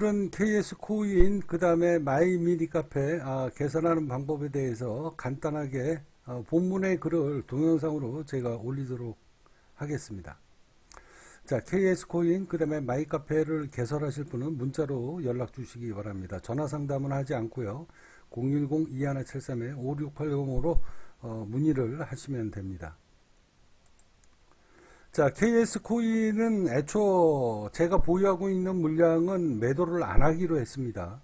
오늘은 KS 코인 그 다음에 마이 미니 카페 아, 개선하는 방법에 대해서 간단하게 어, 본문의 글을 동영상으로 제가 올리도록 하겠습니다. 자, KS 코인 그 다음에 마이 카페를 개설하실 분은 문자로 연락 주시기 바랍니다. 전화 상담은 하지 않고요. 010-2173-5680으로 어, 문의를 하시면 됩니다. 자, KS 코인은 애초 제가 보유하고 있는 물량은 매도를 안 하기로 했습니다.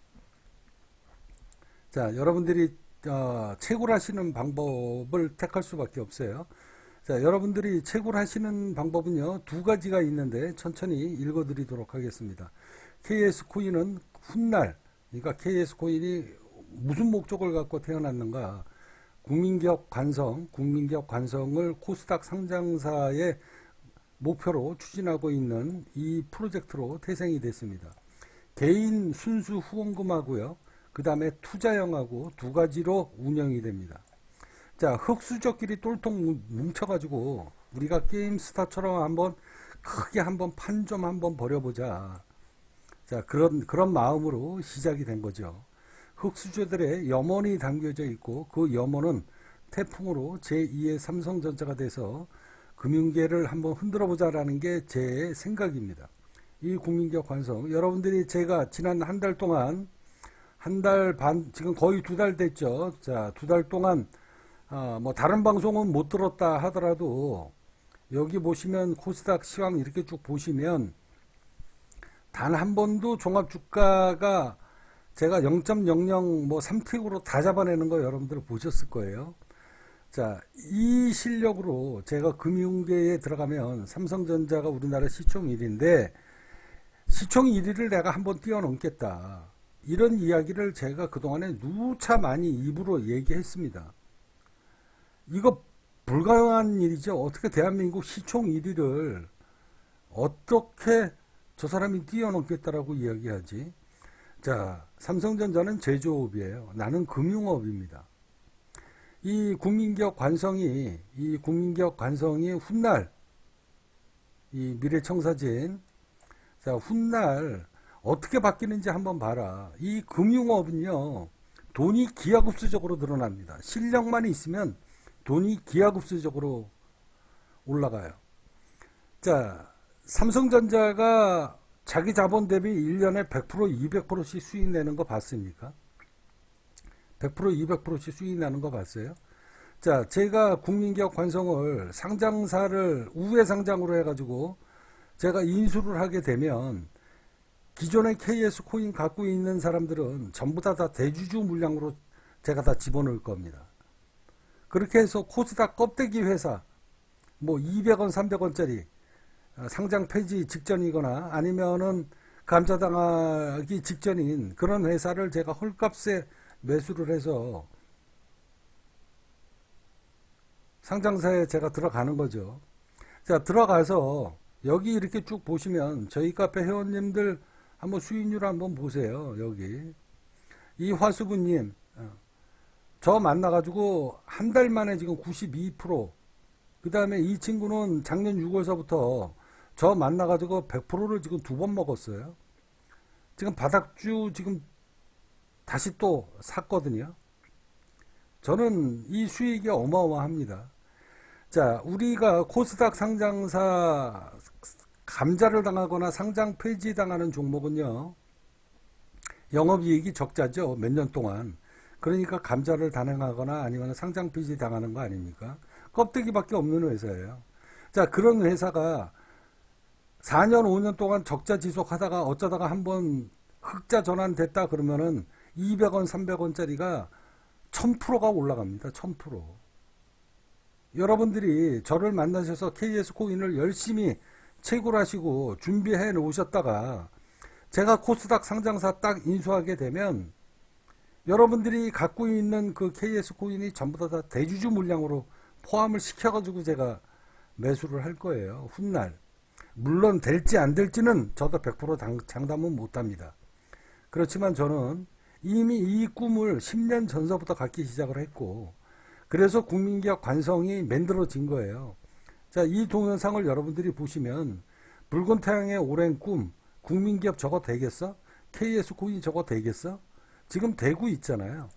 자, 여러분들이 어, 채굴 하시는 방법을 택할 수밖에 없어요. 자, 여러분들이 채굴 하시는 방법은요, 두 가지가 있는데 천천히 읽어 드리도록 하겠습니다. KS 코인은 훗날, 그러니까 KS 코인이 무슨 목적을 갖고 태어났는가? 국민기업 관성, 국민기업 관성을 코스닥 상장사의 목표로 추진하고 있는 이 프로젝트로 태생이 됐습니다. 개인 순수 후원금하고요. 그 다음에 투자형하고 두 가지로 운영이 됩니다. 자, 흑수저끼리 똘똘 뭉쳐가지고 우리가 게임 스타처럼 한번 크게 한번 판 좀 한번 벌여보자. 자, 그런, 그런 마음으로 시작이 된 거죠. 흑수저들의 염원이 담겨져 있고 그 염원은 태풍으로 제2의 삼성전자가 돼서 금융계를 한번 흔들어 보자라는 게 제 생각입니다. 이 국민기업 관성 여러분들이 제가 지난 한 달 동안 한 달 반 지금 거의 두 달 됐죠. 자, 두 달 동안 어, 뭐 다른 방송은 못 들었다 하더라도 여기 보시면 코스닥 시황 이렇게 쭉 보시면 단 한 번도 종합 주가가 제가 0.00 뭐 3틱으로 다 잡아내는 거 여러분들 보셨을 거예요. 자, 이 실력으로 제가 금융계에 들어가면 삼성전자가 우리나라 시총 1위인데 시총 1위를 내가 한번 뛰어넘겠다. 이런 이야기를 제가 그동안에 누차 많이 입으로 얘기했습니다. 이거 불가능한 일이죠. 어떻게 대한민국 시총 1위를 어떻게 저 사람이 뛰어넘겠다라고 이야기하지? 자, 삼성전자는 제조업이에요. 나는 금융업입니다. 이 국민기업 관성이 이 국민기업 관성이 훗날 이 미래청사진 자 훗날 어떻게 바뀌는지 한번 봐라. 이 금융업은요 돈이 기하급수적으로 늘어납니다. 실력만 있으면 돈이 기하급수적으로 올라가요. 자 삼성전자가 자기 자본 대비 1년에 100% 200%씩 수익 내는 거 봤습니까? 100% 200%씩 수익 나는 거 봤어요? 자, 제가 국민기업 관성을 상장사를 우회 상장으로 해가지고 제가 인수를 하게 되면 기존의 KS 코인 갖고 있는 사람들은 전부 다, 다 대주주 물량으로 제가 다 집어넣을 겁니다. 그렇게 해서 코스닥 껍데기 회사, 뭐 200원, 300원짜리 상장 폐지 직전이거나 아니면은 감자당하기 직전인 그런 회사를 제가 헐값에 매수를 해서 상장사에 제가 들어가는 거죠. 자, 들어가서 여기 이렇게 쭉 보시면 저희 카페 회원님들 한번 수익률 한번 보세요. 여기. 이 화수부님, 어, 저 만나가지고 한 달 만에 지금 92%, 그 다음에 이 친구는 작년 6월서부터 저 만나가지고 100%를 지금 두 번 먹었어요. 지금 바닥주 지금 다시 또 샀거든요. 저는 이 수익이 어마어마합니다. 자, 우리가 코스닥 상장사 감자를 당하거나 상장 폐지 당하는 종목은요, 영업이익이 적자죠. 몇 년 동안. 그러니까 감자를 단행하거나 아니면 상장 폐지 당하는 거 아닙니까? 껍데기밖에 없는 회사예요. 자, 그런 회사가 4년, 5년 동안 적자 지속하다가 어쩌다가 한번 흑자 전환됐다 그러면은 200원, 300원짜리가 1000%가 올라갑니다. 1000%. 여러분들이 저를 만나셔서 KS 코인을 열심히 채굴 하시고 준비해 놓으셨다가 제가 코스닥 상장사 딱 인수하게 되면 여러분들이 갖고 있는 그 KS 코인이 전부 다, 다 대주주 물량으로 포함을 시켜가지고 제가 매수를 할 거예요. 훗날. 물론 될지 안 될지는 저도 100% 장담은 못 합니다. 그렇지만 저는 이미 이 꿈을 10년 전서부터 갖기 시작을 했고, 그래서 국민기업 관성이 만들어진 거예요. 자, 이 동영상을 여러분들이 보시면, 붉은 태양의 오랜 꿈, 국민기업 저거 되겠어? KS 코인 저거 되겠어? 지금 되고 있잖아요.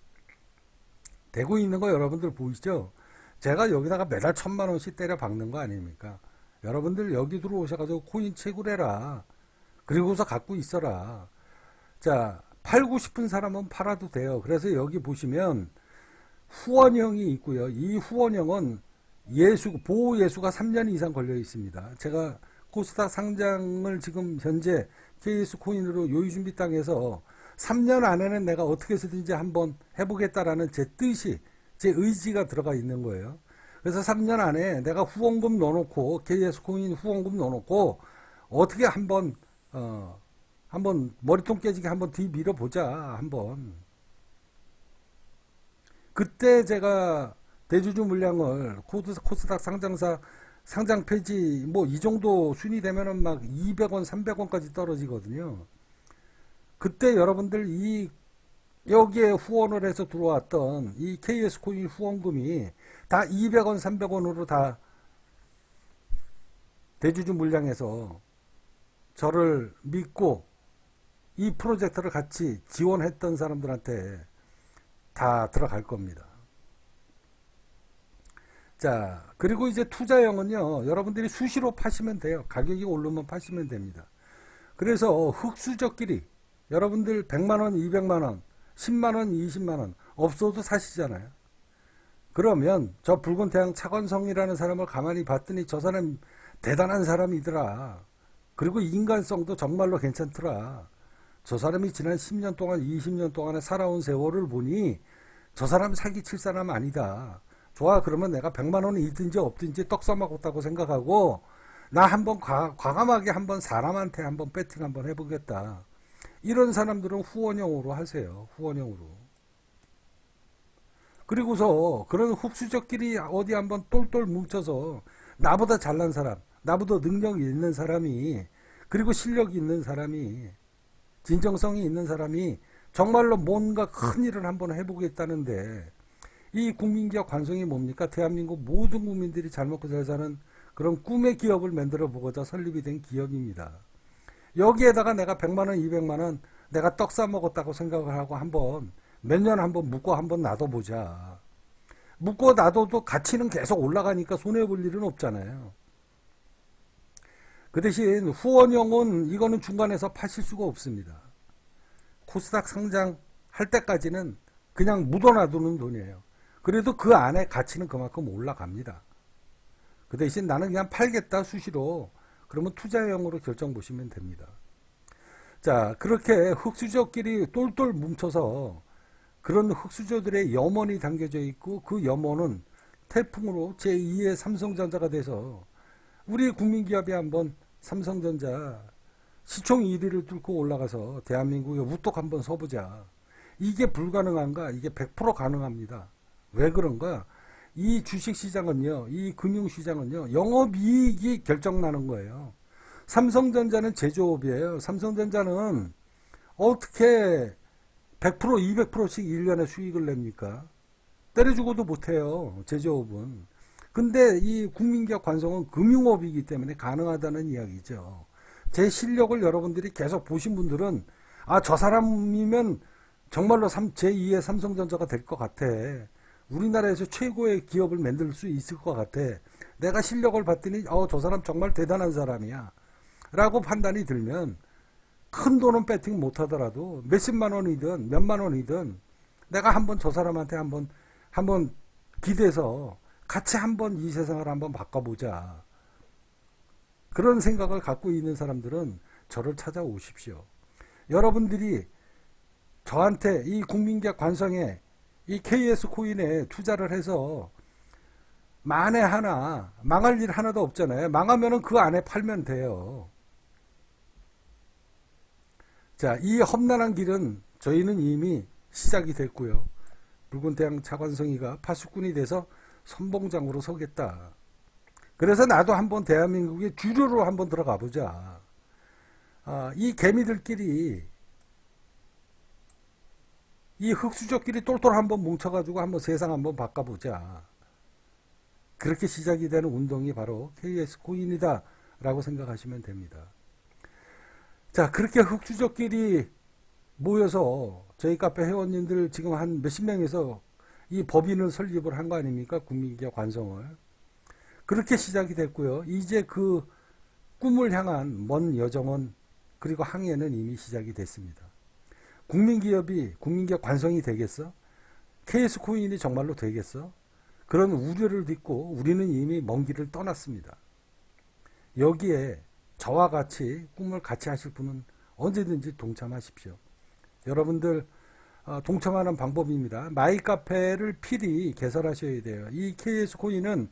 되고 있는 거 여러분들 보이죠? 제가 여기다가 매달 천만 원씩 때려 박는 거 아닙니까? 여러분들 여기 들어오셔가지고 코인 채굴해라. 그리고서 갖고 있어라. 자, 팔고 싶은 사람은 팔아도 돼요. 그래서 여기 보시면 후원형이 있고요. 이 후원형은 예수, 보호 예수가 3년 이상 걸려 있습니다. 제가 코스닥 상장을 지금 현재 KS 코인으로 요의 준비 땅에서 3년 안에는 내가 어떻게 해서든지 한번 해보겠다라는 제 뜻이, 제 의지가 들어가 있는 거예요. 그래서 3년 안에 내가 후원금 넣어놓고, KS 코인 후원금 넣어놓고, 어떻게 한번, 어, 한번 머리통 깨지게 한번 뒤 밀어 보자, 한번. 그때 제가 대주주 물량을 코스닥 상장사 상장 폐지 뭐 이 정도 순위 되면은 막 200원, 300원까지 떨어지거든요. 그때 여러분들 이 여기에 후원을 해서 들어왔던 이 KS 코인 후원금이 다 200원, 300원으로 다 대주주 물량에서 저를 믿고 이 프로젝트를 같이 지원했던 사람들한테 다 들어갈 겁니다. 자, 그리고 이제 투자형은요, 여러분들이 수시로 파시면 돼요. 가격이 오르면 파시면 됩니다. 그래서 흑수저끼리 여러분들 100만원, 200만원, 10만원, 20만원 없어도 사시잖아요. 그러면 저 붉은 태양 차관성이라는 사람을 가만히 봤더니 저 사람 대단한 사람이더라. 그리고 인간성도 정말로 괜찮더라. 저 사람이 지난 10년 동안, 20년 동안에 살아온 세월을 보니 저 사람 사기칠 사람 아니다. 좋아, 그러면 내가 100만 원이 있든지 없든지 떡 싸먹었다고 생각하고 나 한번 과, 과감하게 한번 사람한테 한번 배팅 한번 해보겠다. 이런 사람들은 후원형으로 하세요. 후원형으로. 그리고서 그런 흡수적끼리 어디 한번 똘똘 뭉쳐서 나보다 잘난 사람, 나보다 능력이 있는 사람이 그리고 실력이 있는 사람이 진정성이 있는 사람이 정말로 뭔가 큰 일을 한번 해보겠다는데 이 국민기업 관성이 뭡니까? 대한민국 모든 국민들이 잘 먹고 잘 사는 그런 꿈의 기업을 만들어 보고자 설립이 된 기업입니다. 여기에다가 내가 100만원, 200만원 내가 떡 싸먹었다고 생각을 하고 한번 몇 년 한번 묶고 한번 놔둬보자. 묶고 놔둬도 가치는 계속 올라가니까 손해볼 일은 없잖아요. 그 대신 후원형은 이거는 중간에서 파실 수가 없습니다. 코스닥 상장 할 때까지는 그냥 묻어놔두는 돈이에요. 그래도 그 안에 가치는 그만큼 올라갑니다. 그 대신 나는 그냥 팔겠다 수시로 그러면 투자형으로 결정 보시면 됩니다. 자 그렇게 흑수저끼리 똘똘 뭉쳐서 그런 흑수저들의 염원이 담겨져 있고 그 염원은 태풍으로 제2의 삼성전자가 돼서 우리 국민기업이 한번 삼성전자 시총 1위를 뚫고 올라가서 대한민국에 우뚝 한번 서보자. 이게 불가능한가? 이게 100% 가능합니다. 왜 그런가? 이 주식시장은요, 이 금융시장은요, 영업이익이 결정나는 거예요. 삼성전자는 제조업이에요. 삼성전자는 어떻게 100%, 200%씩 1년에 수익을 냅니까? 때려주고도 못해요. 제조업은. 근데 이 국민기업 관성은 금융업이기 때문에 가능하다는 이야기죠. 제 실력을 여러분들이 계속 보신 분들은 아, 저 사람이면 정말로 제2의 삼성전자가 될 것 같아. 우리나라에서 최고의 기업을 만들 수 있을 것 같아. 내가 실력을 봤더니 어, 저 사람 정말 대단한 사람이야. 라고 판단이 들면 큰 돈은 배팅 못 하더라도 몇십만 원이든 몇만 원이든 내가 한번 저 사람한테 한번 한번 기대서 같이 한번 이 세상을 한번 바꿔보자. 그런 생각을 갖고 있는 사람들은 저를 찾아오십시오. 여러분들이 저한테 이 국민기업 관성에 이 KS 코인에 투자를 해서 만에 하나 망할 일 하나도 없잖아요. 망하면은 그 안에 팔면 돼요. 자, 이 험난한 길은 저희는 이미 시작이 됐고요. 붉은 태양 차관성이가 파수꾼이 돼서 선봉장으로 서겠다. 그래서 나도 한번 대한민국의 주류로 한번 들어가 보자. 아, 이 개미들끼리 이 흑수저끼리 똘똘 한번 뭉쳐가지고 한번 세상 한번 바꿔보자. 그렇게 시작이 되는 운동이 바로 KS 코인이다. 라고 생각하시면 됩니다. 자, 그렇게 흑수저끼리 모여서 저희 카페 회원님들 지금 한 몇십 명에서 이 법인을 설립을 한 거 아닙니까? 국민기업 관성을. 그렇게 시작이 됐고요. 이제 그 꿈을 향한 먼 여정은 그리고 항해는 이미 시작이 됐습니다. 국민기업이 국민기업 관성이 되겠어? KS 코인이 정말로 되겠어? 그런 우려를 딛고 우리는 이미 먼 길을 떠났습니다. 여기에 저와 같이 꿈을 같이 하실 분은 언제든지 동참하십시오. 여러분들 어, 동참하는 방법입니다. 마이 카페를 필히 개설하셔야 돼요. 이 KS 코인은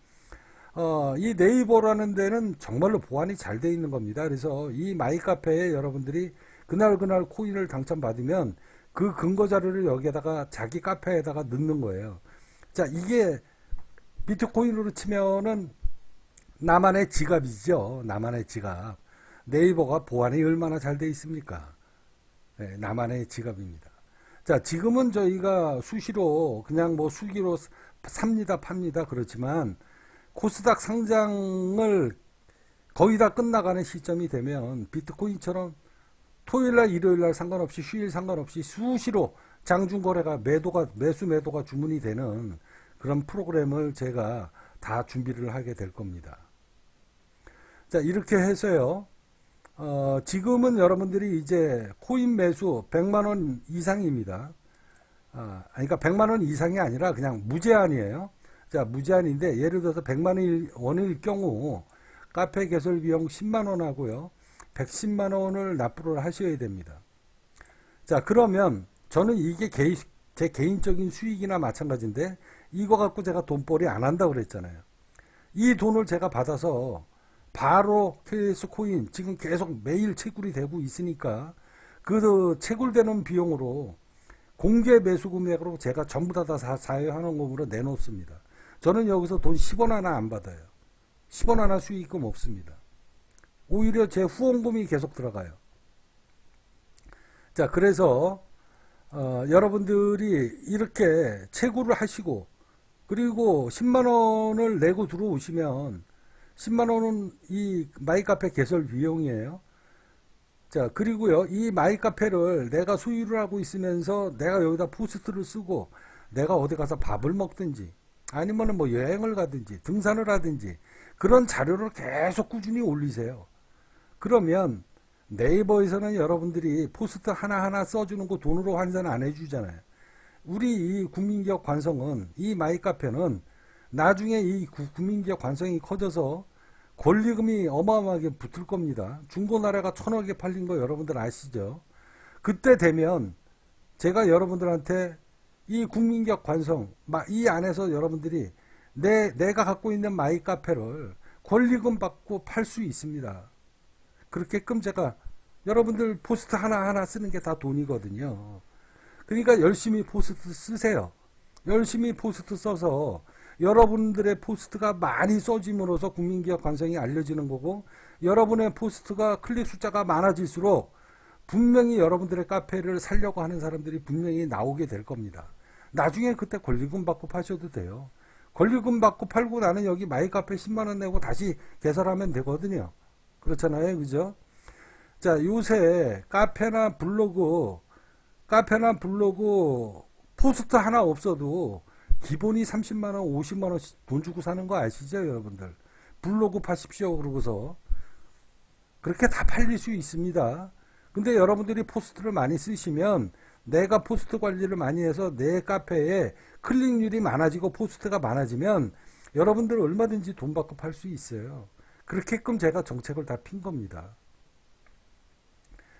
어, 이 네이버라는 데는 정말로 보안이 잘 돼 있는 겁니다. 그래서 이 마이 카페에 여러분들이 그날 그날 코인을 당첨받으면 그 근거 자료를 여기에다가 자기 카페에다가 넣는 거예요. 자, 이게 비트코인으로 치면은 나만의 지갑이죠. 나만의 지갑. 네이버가 보안이 얼마나 잘 돼 있습니까? 네, 나만의 지갑입니다. 자, 지금은 저희가 수시로 그냥 뭐 수기로 삽니다, 팝니다. 그렇지만 코스닥 상장을 거의 다 끝나가는 시점이 되면 비트코인처럼 토요일 날, 일요일 날 상관없이 휴일 상관없이 수시로 장중 거래가 매도가 매수 매도가 주문이 되는 그런 프로그램을 제가 다 준비를 하게 될 겁니다. 자 이렇게 해서요. 어, 지금은 여러분들이 이제 코인 매수 100만 원 이상입니다. 아, 그러니까 100만 원 이상이 아니라 그냥 무제한이에요. 자, 무제한인데 예를 들어서 100만 원일 경우 카페 개설 비용 10만 원 하고요. 110만 원을 납부를 하셔야 됩니다. 자, 그러면 저는 이게 개인, 제 개인적인 수익이나 마찬가지인데 이거 갖고 제가 돈벌이 안 한다고 그랬잖아요. 이 돈을 제가 받아서 바로 KS 코인 지금 계속 매일 채굴이 되고 있으니까 그 채굴되는 비용으로 공개 매수 금액으로 제가 전부 다 다 사회환원금으로 내놓습니다. 저는 여기서 돈 10원 하나 안 받아요. 10원 하나 수익금 없습니다. 오히려 제 후원금이 계속 들어가요. 자, 그래서 어, 여러분들이 이렇게 채굴을 하시고 그리고 10만 원을 내고 들어오시면 10만 원은 이 마이 카페 개설 비용이에요. 자, 그리고요. 이 마이 카페를 내가 소유를 하고 있으면서 내가 여기다 포스트를 쓰고 내가 어디 가서 밥을 먹든지 아니면은 뭐 여행을 가든지 등산을 하든지 그런 자료를 계속 꾸준히 올리세요. 그러면 네이버에서는 여러분들이 포스트 하나하나 써주는 거 돈으로 환산 안 해주잖아요. 우리 이 국민기업 관성은 이 마이 카페는 나중에 이 국민기업 관성이 커져서 권리금이 어마어마하게 붙을 겁니다. 중고나라가 천억에 팔린 거 여러분들 아시죠? 그때 되면 제가 여러분들한테 이 국민기업 관성, 이 안에서 여러분들이 내, 내가 갖고 있는 마이 카페를 권리금 받고 팔 수 있습니다. 그렇게끔 제가 여러분들 포스트 하나하나 쓰는 게 다 돈이거든요. 그러니까 열심히 포스트 쓰세요. 열심히 포스트 써서 여러분들의 포스트가 많이 써짐으로써 국민기업 관성이 알려지는 거고 여러분의 포스트가 클릭 숫자가 많아질수록 분명히 여러분들의 카페를 살려고 하는 사람들이 분명히 나오게 될 겁니다. 나중에 그때 권리금 받고 파셔도 돼요. 권리금 받고 팔고 나는 여기 마이 카페 10만 원 내고 다시 개설하면 되거든요. 그렇잖아요. 그죠? 자, 요새 카페나 블로그, 카페나 블로그 포스트 하나 없어도 기본이 30만원, 50만원씩 돈 주고 사는 거 아시죠, 여러분들? 블로그 파십시오, 그러고서. 그렇게 다 팔릴 수 있습니다. 근데 여러분들이 포스트를 많이 쓰시면 내가 포스트 관리를 많이 해서 내 카페에 클릭률이 많아지고 포스트가 많아지면 여러분들 얼마든지 돈 받고 팔 수 있어요. 그렇게끔 제가 정책을 다 핀 겁니다.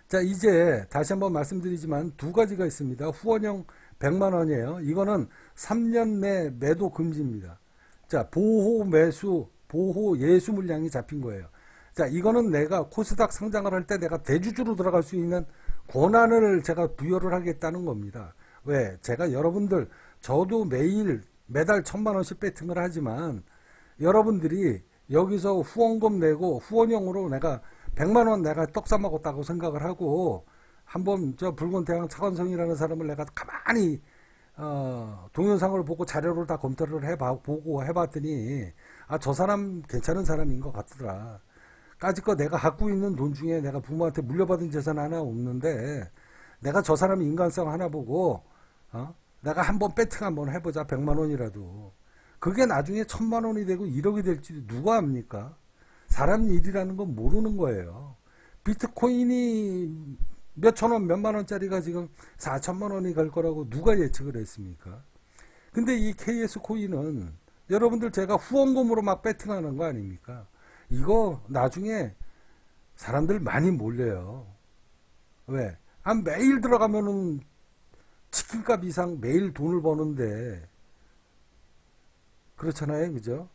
자, 이제 다시 한번 말씀드리지만 두 가지가 있습니다. 후원형 100만 원이에요. 이거는 3년 내 매도 금지입니다. 자, 보호 매수, 보호 예수 물량이 잡힌 거예요. 자, 이거는 내가 코스닥 상장을 할 때 내가 대주주로 들어갈 수 있는 권한을 제가 부여를 하겠다는 겁니다. 왜? 제가 여러분들, 저도 매일, 매달 천만 원씩 배팅을 하지만 여러분들이 여기서 후원금 내고 후원형으로 내가 100만 원 내가 떡 싸먹었다고 생각을 하고 한번 저 붉은 태양 차관성이라는 사람을 내가 가만히 어, 동영상을 보고 자료를 다 검토를 해봐 보고 해봤더니 아 저 사람 괜찮은 사람인 것 같더라. 까짓거 내가 갖고 있는 돈 중에 내가 부모한테 물려받은 재산 하나 없는데 내가 저 사람 인간성 하나 보고 어? 내가 한번 배팅 한번 해보자 100만 원이라도 그게 나중에 천만 원이 되고 1억이 될지 누가 압니까? 사람 일이라는 건 모르는 거예요. 비트코인이 몇천 원, 몇만 원짜리가 지금 4천만 원이 갈 거라고 누가 예측을 했습니까? 근데 이 KS 코인은 여러분들 제가 후원금으로 막 배팅하는 거 아닙니까? 이거 나중에 사람들 많이 몰려요. 왜? 아, 매일 들어가면은 치킨값 이상 매일 돈을 버는데 그렇잖아요. 그죠?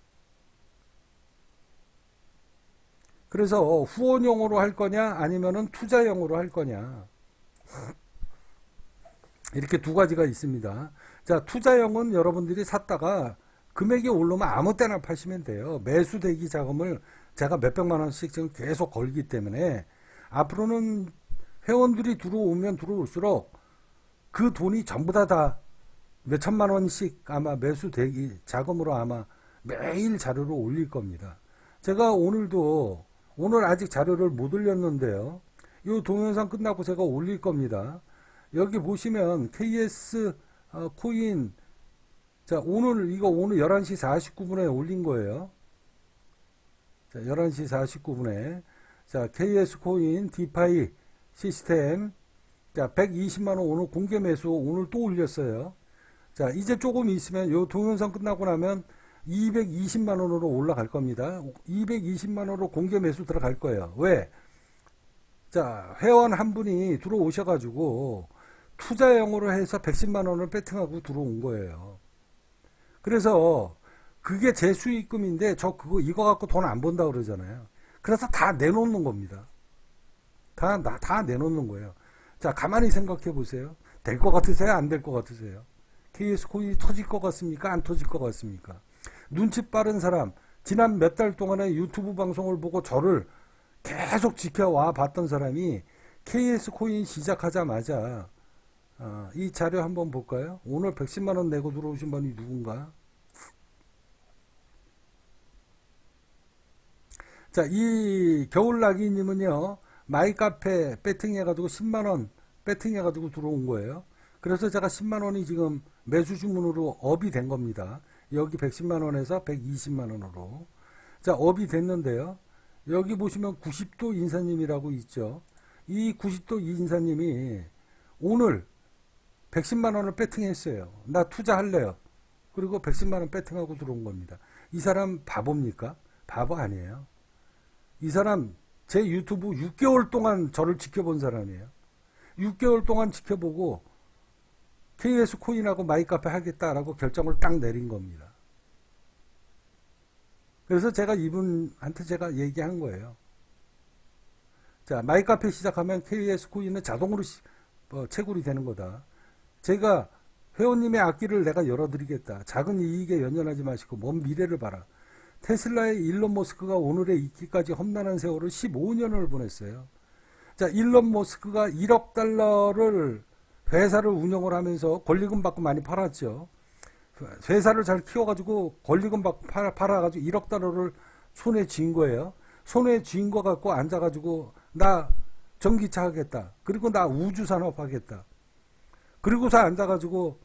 그래서 후원용으로 할 거냐 아니면은 투자용으로 할 거냐 이렇게 두 가지가 있습니다. 자 투자용은 여러분들이 샀다가 금액이 오르면 아무 때나 파시면 돼요. 매수 대기 자금을 제가 몇백만 원씩 지금 계속 걸기 때문에 앞으로는 회원들이 들어오면 들어올수록 그 돈이 전부 다 다 몇천만 원씩 아마 매수 대기 자금으로 아마 매일 자료를 올릴 겁니다. 제가 오늘도 오늘 아직 자료를 못 올렸는데요. 이 동영상 끝나고 제가 올릴 겁니다. 여기 보시면 KS 어, 코인 자 오늘 이거 오늘 11시 49분에 올린 거예요. 자 11시 49분에 자 KS 코인 디파이 시스템 자 120만 원 오늘 공개 매수 오늘 또 올렸어요. 자 이제 조금 있으면 요 동영상 끝나고 나면 220만 원으로 올라갈 겁니다. 220만 원으로 공개 매수 들어갈 거예요. 왜? 자, 회원 한 분이 들어오셔 가지고 투자용으로 해서 110만 원을 배팅하고 들어온 거예요. 그래서 그게 제 수익금인데 저 그거 이거 갖고 돈 안 번다 그러잖아요. 그래서 다 내놓는 겁니다. 다, 다, 다 내놓는 거예요. 자, 가만히 생각해 보세요. 될 것 같으세요? 안 될 것 같으세요? KS 코인이 터질 것 같습니까? 안 터질 것 같습니까? 눈치 빠른 사람, 지난 몇 달 동안에 유튜브 방송을 보고 저를 계속 지켜와 봤던 사람이 KS 코인 시작하자마자 어, 이 자료 한번 볼까요? 오늘 110만 원 내고 들어오신 분이 누군가? 자, 이 겨울나기님은요, 마이카페 배팅해가지고 10만 원 배팅해가지고 들어온 거예요. 그래서 제가 10만 원이 지금 매수 주문으로 업이 된 겁니다. 여기 110만 원에서 120만 원으로. 자, 업이 됐는데요. 여기 보시면 90도 인사님이라고 있죠. 이 90도 인사님이 오늘 110만 원을 배팅했어요. 나 투자할래요. 그리고 110만 원 배팅하고 들어온 겁니다. 이 사람 바보입니까? 바보 아니에요. 이 사람 제 유튜브 6개월 동안 저를 지켜본 사람이에요. 6개월 동안 지켜보고 KS 코인하고 마이카페 하겠다라고 결정을 딱 내린 겁니다. 그래서 제가 이분한테 제가 얘기한 거예요. 자, 마이카페 시작하면 KS 코인은 자동으로 시, 어, 채굴이 되는 거다. 제가 회원님의 악기를 내가 열어드리겠다. 작은 이익에 연연하지 마시고 먼 미래를 봐라. 테슬라의 일론 머스크가 오늘의 있기까지 험난한 세월을 15년을 보냈어요. 자, 일론 머스크가 1억 달러를 회사를 운영을 하면서 권리금 받고 많이 팔았죠. 회사를 잘 키워가지고 권리금 받고 팔아, 팔아 가지고 1억 달러를 손에 쥔 거예요. 손에 쥔 거 갖고 앉아가지고 나 전기차 하겠다. 그리고 나 우주 산업 하겠다. 그리고서 앉아가지고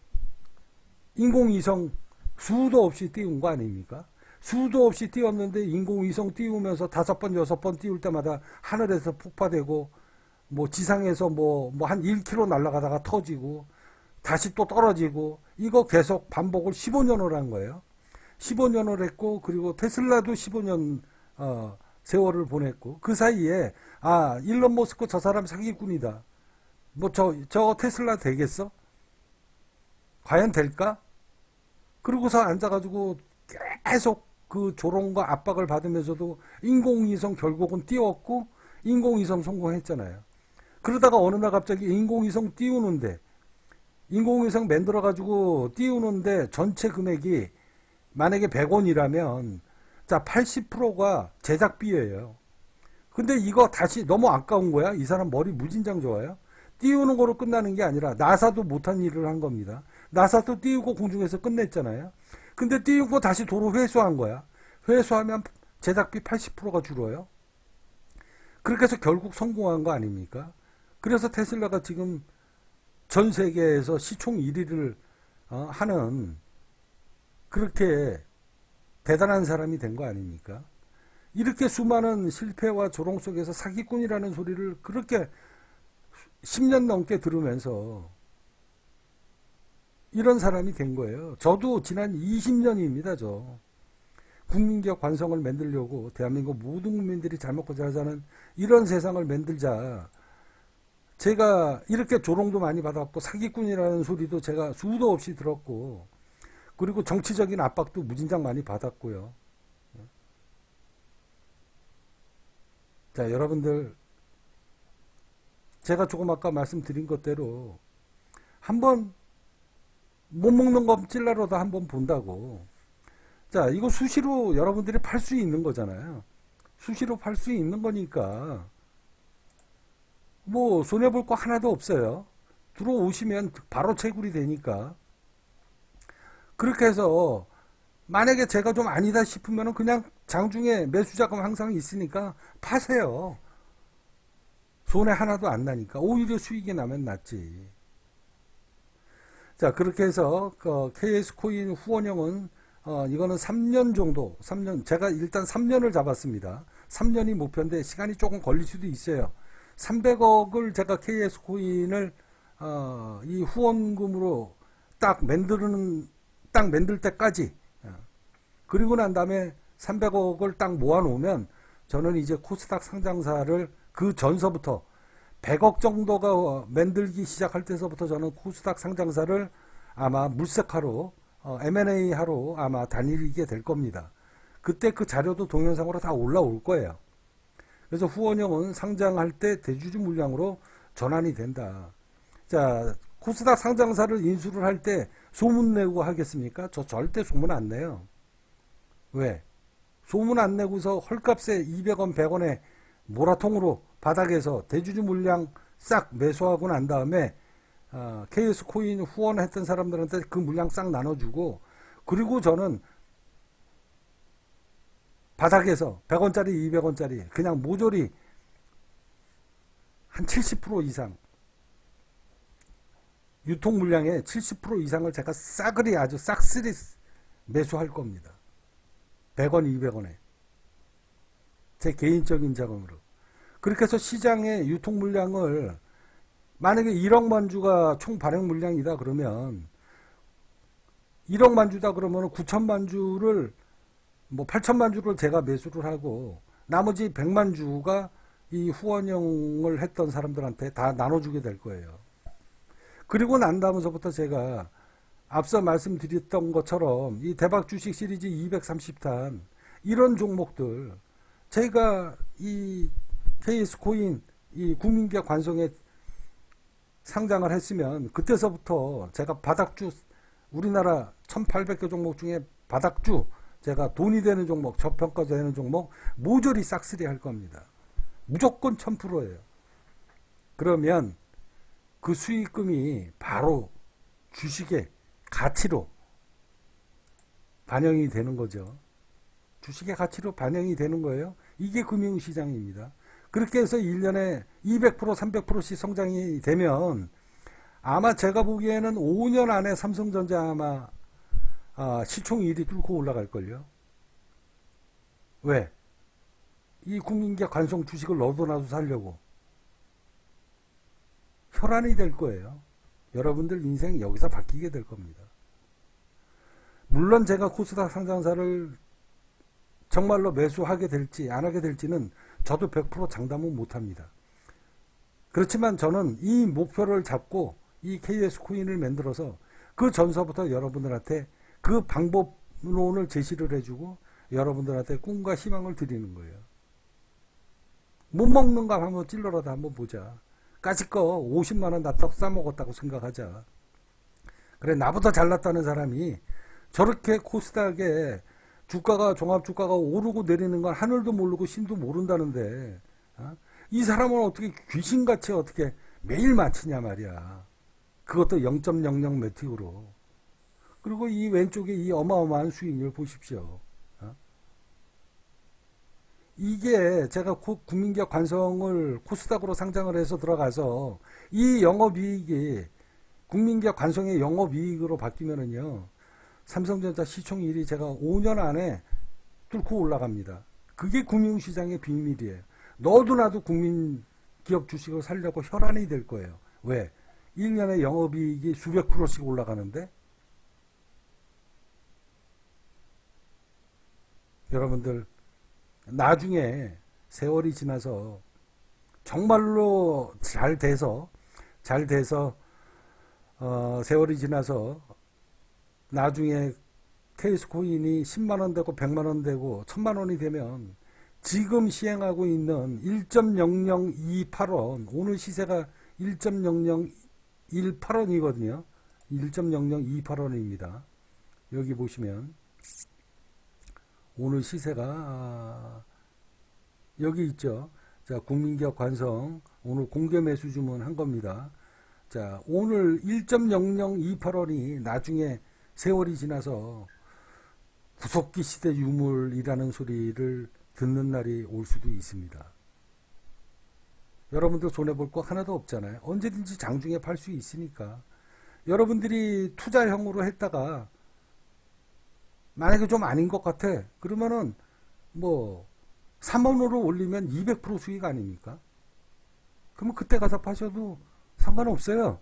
인공위성 수도 없이 띄운 거 아닙니까? 수도 없이 띄웠는데 인공위성 띄우면서 다섯 번, 여섯 번 띄울 때마다 하늘에서 폭파되고 뭐 지상에서 뭐, 뭐 한 1km 날아가다가 터지고 다시 또 떨어지고 이거 계속 반복을 15년을 한 거예요. 15년을 했고 그리고 테슬라도 15년 어, 세월을 보냈고 그 사이에 아 일론 머스크 저 사람 사기꾼이다. 뭐 저 저 테슬라 되겠어? 과연 될까? 그러고서 앉아가지고 계속 그 조롱과 압박을 받으면서도 인공위성 결국은 띄웠고 인공위성 성공했잖아요. 그러다가 어느 날 갑자기 인공위성 띄우는데 인공위성 만들어 가지고 띄우는데 전체 금액이 만약에 100원이라면 자 80%가 제작비예요. 근데 이거 다시 너무 아까운 거야. 이 사람 머리 무진장 좋아요. 띄우는 거로 끝나는 게 아니라 나사도 못한 일을 한 겁니다. 나사도 띄우고 공중에서 끝냈잖아요. 근데 띄우고 다시 도로 회수한 거야. 회수하면 제작비 80%가 줄어요. 그렇게 해서 결국 성공한 거 아닙니까? 그래서 테슬라가 지금 전 세계에서 시총 1위를 어, 하는 그렇게 대단한 사람이 된 거 아닙니까? 이렇게 수많은 실패와 조롱 속에서 사기꾼이라는 소리를 그렇게 10년 넘게 들으면서 이런 사람이 된 거예요. 저도 지난 20년입니다, 저. 국민기업 관성을 만들려고 대한민국 모든 국민들이 잘 먹고 잘 사는 이런 세상을 만들자. 제가 이렇게 조롱도 많이 받았고 사기꾼이라는 소리도 제가 수도 없이 들었고 그리고 정치적인 압박도 무진장 많이 받았고요. 자, 여러분들 제가 조금 아까 말씀드린 것대로 한번 못 먹는 거 찔러라도 한번 본다고. 자, 이거 수시로 여러분들이 팔 수 있는 거잖아요. 수시로 팔 수 있는 거니까 뭐 손해볼 거 하나도 없어요. 들어오시면 바로 채굴이 되니까. 그렇게 해서 만약에 제가 좀 아니다 싶으면 그냥 장중에 매수자금 항상 있으니까 파세요. 손해 하나도 안 나니까 오히려 수익이 나면 낫지. 자 그렇게 해서 그 KS 코인 후원형은 어, 이거는 3년 정도, 3년 제가 일단 3년을 잡았습니다. 3년이 목표인데 시간이 조금 걸릴 수도 있어요. 300억을 제가 KS 코인을 어, 이 후원금으로 딱 만드는 딱 만들 때까지 어, 그리고 난 다음에 300억을 딱 모아 놓으면 저는 이제 코스닥 상장사를 그 전서부터 100억 정도가 만들기 시작할 때서부터 저는 코스닥 상장사를 아마 물색하러 어, M&A 하러 아마 다니게 될 겁니다. 그때 그 자료도 동영상으로 다 올라올 거예요. 그래서 후원형은 상장할 때 대주주 물량으로 전환이 된다. 자, 코스닥 상장사를 인수를 할 때 소문 내고 하겠습니까? 저 절대 소문 안 내요. 왜? 소문 안 내고서 헐값에 200원, 100원에 모라통으로 바닥에서 대주주 물량 싹 매수하고 난 다음에 어, KS 코인 후원했던 사람들한테 그 물량 싹 나눠주고 그리고 저는 바닥에서 100원짜리, 200원짜리 그냥 모조리 한 70% 이상 유통 물량의 70% 이상을 제가 싸그리 아주 싹쓸이 매수할 겁니다. 100원, 200원에. 제 개인적인 자금으로. 그렇게 해서 시장의 유통 물량을 만약에 1억만 주가 총 발행 물량이다 그러면 1억만 주다 그러면 9천만 주를 뭐 8천만 주를 제가 매수를 하고 나머지 100만 주가 이 후원형을 했던 사람들한테 다 나눠주게 될 거예요. 그리고 난 다음서부터 제가 앞서 말씀드렸던 것처럼 이 대박 주식 시리즈 230탄 이런 종목들 제가 이 KS 코인 이 국민기업 관성에 상장을 했으면 그때서부터 제가 바닥주 우리나라 1800개 종목 중에 바닥주 제가 돈이 되는 종목 저평가되는 종목 모조리 싹쓸이 할 겁니다. 무조건 1000%예요. 그러면 그 수익금이 바로 주식의 가치로 반영이 되는 거죠. 주식의 가치로 반영이 되는 거예요. 이게 금융시장입니다. 그렇게 해서 1년에 200% 300%씩 성장이 되면 아마 제가 보기에는 5년 안에 삼성전자 아마 아, 시총 1위 뚫고 올라갈걸요. 왜? 이 국민기업 관성 주식을 너도나도 살려고. 혈안이 될 거예요. 여러분들 인생 여기서 바뀌게 될 겁니다. 물론 제가 코스닥 상장사를 정말로 매수하게 될지 안 하게 될지는 저도 100% 장담은 못합니다. 그렇지만 저는 이 목표를 잡고 이 KS 코인을 만들어서 그 전서부터 여러분들한테 그 방법론을 제시를 해주고 여러분들한테 꿈과 희망을 드리는 거예요. 못 먹는 거 한번 찔러라도 한번 보자. 까짓 거 50만원 나떡 싸먹었다고 생각하자. 그래, 나보다 잘났다는 사람이 저렇게 코스닥에 주가가, 종합 주가가 오르고 내리는 건 하늘도 모르고 신도 모른다는데, 어? 이 사람은 어떻게 귀신같이 어떻게 매일 맞히냐 말이야. 그것도 0.00 매틱으로. 그리고 이 왼쪽에 이 어마어마한 수익률 보십시오. 어? 이게 제가 국민기업 관성을 코스닥으로 상장을 해서 들어가서 이 영업이익이 국민기업 관성의 영업이익으로 바뀌면은요, 삼성전자 시총일이 제가 5년 안에 뚫고 올라갑니다. 그게 금융시장의 비밀이에요. 너도 나도 국민기업 주식을 살려고 혈안이 될 거예요. 왜? 1년에 영업이익이 수백 프로씩 올라가는데, 여러분들, 나중에 세월이 지나서 정말로 잘 돼서, 잘 돼서, 어, 세월이 지나서 나중에 케이스 코인이 10만 원 되고 100만 원 되고 1000만 원이 되면 지금 시행하고 있는 1.0028원, 오늘 시세가 1.0018원이거든요. 1.0028원입니다. 여기 보시면 오늘 시세가 아, 여기 있죠. 자, 국민기업 관성 오늘 공개 매수 주문한 겁니다. 자, 오늘 1.0028원이 나중에 세월이 지나서 구석기 시대 유물이라는 소리를 듣는 날이 올 수도 있습니다. 여러분들 손해볼 거 하나도 없잖아요. 언제든지 장중에 팔 수 있으니까. 여러분들이 투자형으로 했다가 만약에 좀 아닌 것 같아. 그러면은 뭐 3원으로 올리면 200% 수익 아닙니까? 그러면 그때 가서 파셔도 상관없어요.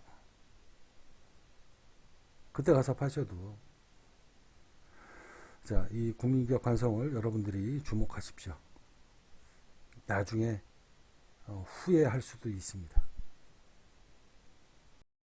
그때 가서 파셔도. 자, 이 국민기업 관성을 여러분들이 주목하십시오. 나중에 어, 후회할 수도 있습니다.